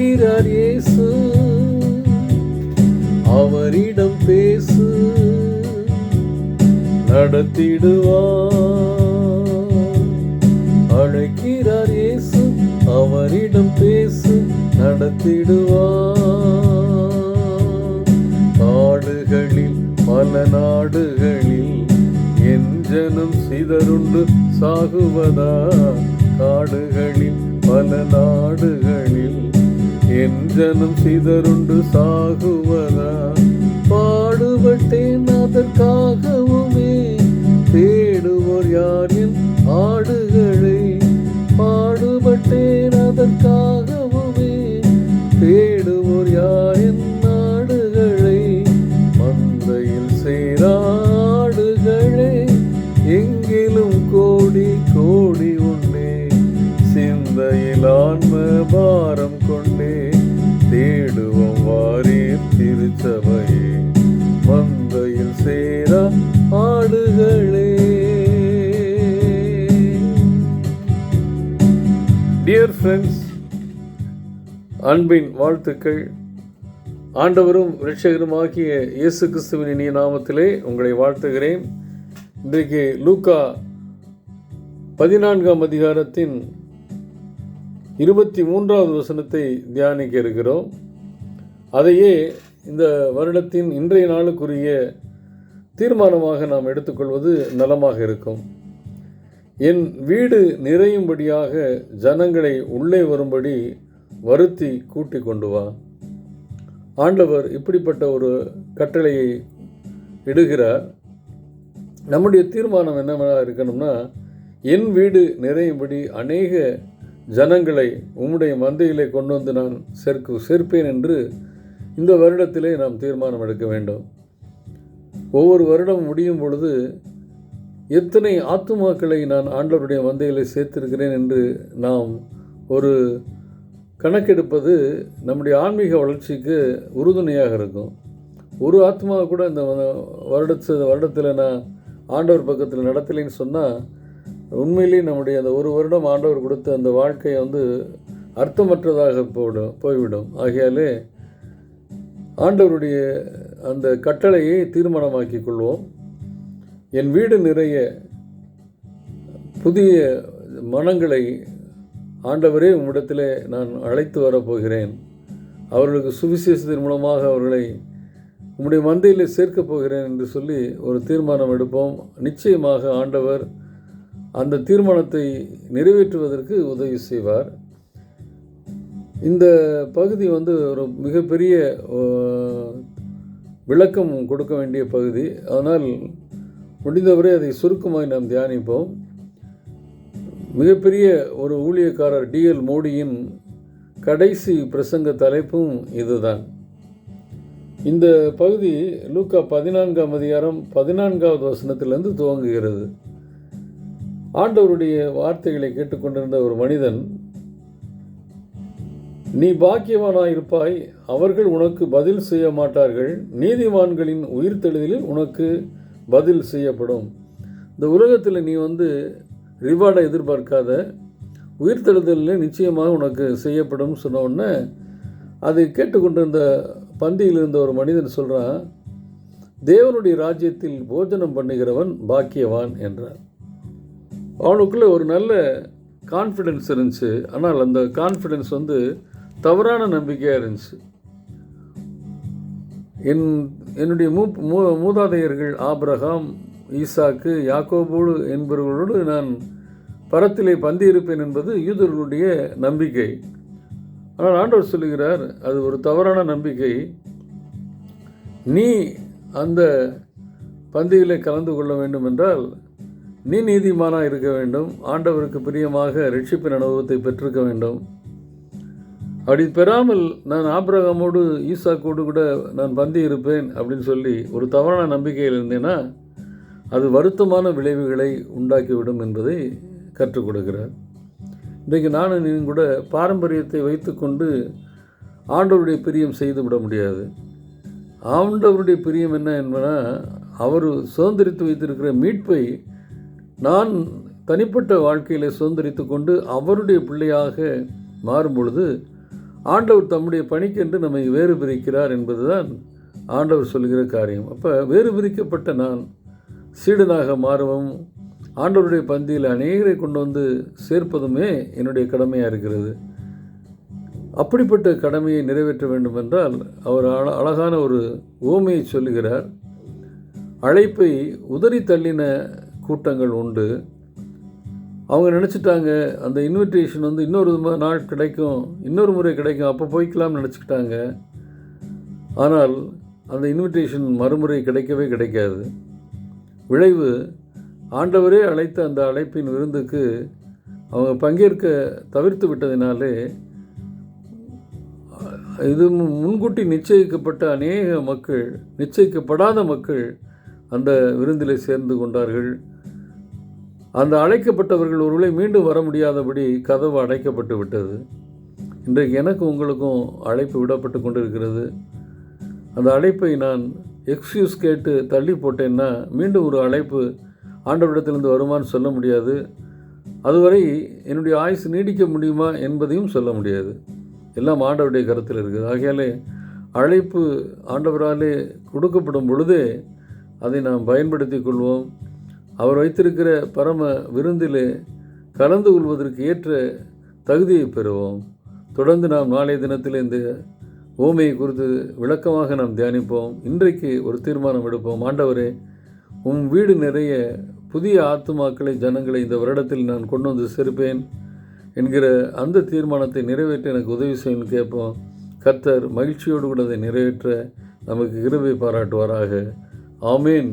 அழைக்கிறார் இயேசு. அவரிடம் பேசு. நடத்திடுவார். அழைக்கிறார் இயேசு அவரிடம் பேசு. நடத்திடுவார். நாடுகளில் பல நாடுகளில் என் ஜனம் சிதறுண்டு சாகுவதா? காடுகளில் பல நாடுகள் ஜனம் சிதறுண்டு சாகுவரா பாடுபட்டேன் அதற்காகவுமே. தேடுவோர் யார் என் ஆடுகளை? பாடுபட்டேன் அதற்காகவுமே. தேடுவோர் யார் என் நாடுகளை மந்தையில் சேராடுகளே. எங்கிலும் கோடி கோடி உண்டே சிந்தையில் ஆன்ம பாரம் டியர் ஃப்ரெண்ட்ஸ் அன்பின் வாழ்த்துக்கள். ஆண்டவரும் இரட்சகருமாகிய இயேசு கிறிஸ்துவின் இனிய நாமத்திலே உங்களை வாழ்த்துகிறேன். இன்றைக்கு லூக்கா பதினான்காம் அதிகாரத்தின் இருபத்தி மூன்றாவது வசனத்தை தியானிக்க இருக்கிறோம். அதையே இந்த வருடத்தின் இன்றைய நாளுக்குரிய தீர்மானமாக நாம் எடுத்துக்கொள்வது நலமாக இருக்கும். என் வீடு நிறையும்படியாக ஜனங்களை உள்ளே வரும்படி வருத்தி கூட்டிக் கொண்டு வா. ஆண்டவர் இப்படிப்பட்ட ஒரு கட்டளையை இடுகிறார். நம்முடைய தீர்மானம் என்னவெல்லாம் இருக்கணும்னா என் வீடு நிறையும்படி அநேக ஜனங்களை உம்முடைய மந்தையிலே கொண்டு வந்து நான் சேர்க்கு சேர்ப்பேன் என்று இந்த வருடத்திலே நாம் தீர்மானம் எடுக்க வேண்டும். ஒவ்வொரு வருடம் முடியும் பொழுது எத்தனை ஆத்துமாக்களை நான் ஆண்டவருடைய மந்தையிலே சேர்த்திருக்கிறேன் என்று நாம் ஒரு கணக்கெடுப்பது நம்முடைய ஆன்மீக வளர்ச்சிக்கு உறுதுணையாக இருக்கும். ஒரு ஆத்மா கூட இந்த வருடத்து வருடத்தில் நான் ஆண்டவர் பக்கத்தில் நடத்தலைன்னு சொன்னால் உண்மையிலேயே நம்முடைய அந்த ஒரு வருடம் ஆண்டவர் கொடுத்த அந்த வாழ்க்கையை வந்து அர்த்தமற்றதாக போய்விடும் போய்விடும். ஆகையாலே ஆண்டவருடைய அந்த கட்டளையை தீர்மானமாக்கி கொள்வோம். என் வீடு நிறைய புதிய மனங்களை ஆண்டவரே உம்மிடத்திலே நான் அழைத்து வரப்போகிறேன். அவர்களுக்கு சுவிசேஷத்தின் மூலமாக அவர்களை உம்முடைய மந்தையில் சேர்க்கப் போகிறேன் என்று சொல்லி ஒரு தீர்மானம் எடுப்போம். நிச்சயமாக ஆண்டவர் அந்த தீர்மானத்தை நிறைவேற்றுவதற்கு உதவி செய்வார். இந்த பகுதி வந்து ஒரு மிகப்பெரிய விளக்கம் கொடுக்க வேண்டிய பகுதி. அதனால் முடிந்தவரை அதை சுருக்கமாக நாம் தியானிப்போம். மிகப்பெரிய ஒரு ஊழியக்காரர் டிஎல் மோடியின் கடைசி பிரசங்க தலைப்பும் இதுதான். இந்த பகுதி லூக்கா பதினான்காம் அதிகாரம் பதினான்காவது வசனத்திலிருந்து துவங்குகிறது. ஆண்டவருடைய வார்த்தைகளை கேட்டுக்கொண்டிருந்த ஒரு மனிதன் நீ பாக்கியவானாயிருப்பாய் அவர்கள் உனக்கு பதில் செய்ய மாட்டார்கள் நீதிமான்களின் உயிர்த்தெழுதலில் உனக்கு பதில் செய்யப்படும். இந்த உலகத்தில் நீ வந்து ரிவார்டை எதிர்பார்க்காத உயிர்த்தெழுதலில் நிச்சயமாக உனக்கு செய்யப்படும் சொன்னோடனே அதை கேட்டுக்கொண்டிருந்த பந்தியில் இருந்த ஒரு மனிதன் சொல்கிறான் தேவனுடைய ராஜ்யத்தில் போஜனம் பண்ணுகிறவன் பாக்கியவான் என்றார். அவனுக்குள்ளே ஒரு நல்ல கான்ஃபிடென்ஸ் இருந்துச்சு. ஆனால் அந்த கான்ஃபிடென்ஸ் வந்து தவறான நம்பிக்கையாக இருந்துச்சு. என் என்னுடைய மூ மூ மூதாதையர்கள் ஆபிரகாம் ஈசாக்கு யாக்கோபோடு என்பவர்களோடு நான் பரத்திலே பந்தி இருப்பேன் என்பது யூதர்களுடைய நம்பிக்கை. ஆனால் ஆண்டவர் சொல்லுகிறார் அது ஒரு தவறான நம்பிக்கை. நீ அந்த பந்திகளை கலந்து கொள்ள வேண்டும் என்றால் நீ நீதிமானாக இருக்க வேண்டும் ஆண்டவருக்கு பிரியமாக ரட்சிப்பின் அனுபவத்தை பெற்றிருக்க வேண்டும். அப்படி பெறாமல் நான் ஆபிரகாமோடு ஈசாக்கோடு கூட நான் பந்தி இருப்பேன் அப்படின்னு சொல்லி ஒரு தவறான நம்பிக்கையில் இருந்தேன்னா அது வருத்தமான விளைவுகளை உண்டாக்கிவிடும் என்பதை கற்றுக் கொடுக்கிறார். இன்றைக்கு நானும் நீயும் கூட பாரம்பரியத்தை வைத்துக்கொண்டு ஆண்டவருடைய பிரியம் செய்து விட முடியாது. ஆண்டவருடைய பிரியம் என்ன என்பனா அவர் சுதந்திரித்து வைத்திருக்கிற மீட்பை நான் தனிப்பட்ட வாழ்க்கையில் சுதந்திரித்து கொண்டு அவருடைய பிள்ளையாக மாறும் பொழுது ஆண்டவர் தம்முடைய பணிக்கென்று நம்மை வேறு பிரிக்கிறார் என்பதுதான் ஆண்டவர் சொல்கிற காரியம். அப்போ வேறு பிரிக்கப்பட்ட நான் சீடனாக மாறவும் ஆண்டவருடைய பந்தியில் அநேகரை கொண்டு வந்து சேர்ப்பதுமே என்னுடைய கடமையாக இருக்கிறது. அப்படிப்பட்ட கடமையை நிறைவேற்ற வேண்டும் என்றால் அவர் அழகான ஒரு ஓமையை சொல்லுகிறார். அழைப்பை உதறி தள்ளின கூட்டங்கள் உண்டு. அவங்க நினச்சிட்டாங்க அந்த இன்விடேஷன் வந்து இன்னொரு நாள் கிடைக்கும் இன்னொரு முறை கிடைக்கும் அப்போ போய்க்கலாம்னு நினச்சிக்கிட்டாங்க. ஆனால் அந்த இன்விடேஷன் மறுமுறை கிடைக்கவே கிடைக்காது. விளைவு ஆண்டவரே அழைத்த அந்த அழைப்பின் விருந்துக்கு அவங்க பங்கேற்க தவிர்த்து விட்டதினாலே இது முன்கூட்டி நிச்சயிக்கப்பட்ட அநேக மக்கள் நிச்சயிக்கப்படாத மக்கள் அந்த விருந்தில் சேர்ந்து கொண்டார்கள். அந்த அழைக்கப்பட்டவர்கள் ஒருவேளை மீண்டும் வர முடியாதபடி கதவு அடைக்கப்பட்டு விட்டது. இன்றைக்கு எனக்கு உங்களுக்கும் அழைப்பு விடப்பட்டு கொண்டிருக்கிறது. அந்த அழைப்பை நான் எக்ஸ்கியூஸ் கேட்டு தள்ளி போட்டேன்னா மீண்டும் ஒரு அழைப்பு ஆண்டவரிடத்திலிருந்து வருமான்னு சொல்ல முடியாது. அதுவரை என்னுடைய ஆயுசு நீடிக்க முடியுமா என்பதையும் சொல்ல முடியாது. எல்லாம் ஆண்டவருடைய கருத்தில் இருக்குது. ஆகையாலே அழைப்பு ஆண்டவராலே கொடுக்கப்படும் பொழுதே அதை நாம் பயன்படுத்தி கொள்வோம். அவர் வைத்திருக்கிற பரம விருந்திலே கலந்து கொள்வதற்கு ஏற்ற தகுதியை பெறுவோம். தொடர்ந்து நாம் நாளைய தினத்தில் இந்த ஓமையை குறித்து விளக்கமாக நாம் தியானிப்போம். இன்றைக்கு ஒரு தீர்மானம் எடுப்போம். ஆண்டவரே உம் வீடு நிறைய புதிய ஆத்துமாக்களை ஜனங்களை இந்த வருடத்தில் நான் கொண்டு வந்து சேர்ப்பேன் என்கிற அந்த தீர்மானத்தை நிறைவேற்ற எனக்கு உதவி செய்யணும்னு கேட்போம். கர்த்தர் மகிழ்ச்சியோடு கூட அதை நிறைவேற்ற நமக்கு கிருபை பாராட்டுவாராக. ஆமீன்.